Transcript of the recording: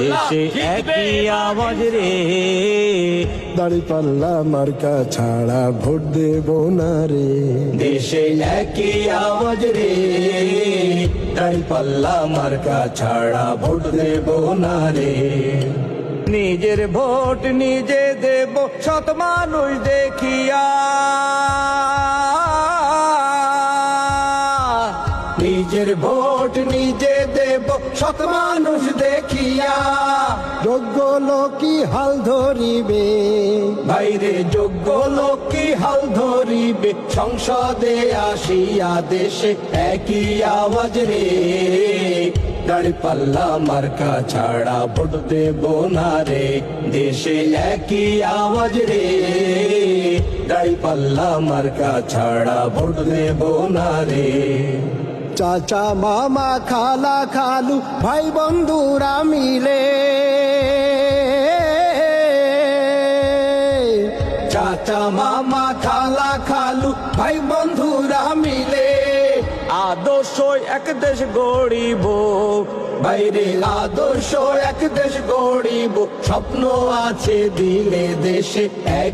দেশে একই আওয়াজ রে। দাড়ি পাল্লা মার্কা ছাড়া ভোট দেব না রে। দেশে একই আওয়াজ রে। দাড়ি পাল্লা মার্কা ছাড়া ভোট দেব না রে। নিজের ভোট নিজে দেব শত মানুষ দেখিয়া। নিজের ভোট নিজে দেব শত মানুষ দেখিয়া। যোগ্য লোকই হাল ধরিবে। বাইরে যোগ্য লোক হাল ধরিবে সংসদে আসিয়া দেশে একই আওয়াজ রে। পাল্লা মার্কা ছাড়া ভোট দেব না রে দেশে একই আওয়াজ রে। পাল্লা মার্কা ছাড়া ভোট দেব না রে। চাচা, মামা, খালা, খালু, ভাই বন্ধুরা মিলে। চাচা, মামা, খালা, খালু, ভাই বন্ধুরা মিলে। আদর্শ এক দেশ গড়িব। বাইরে আদর্শ এক দেশ গড়িব। স্বপ্ন আছে দিলে দেশে এক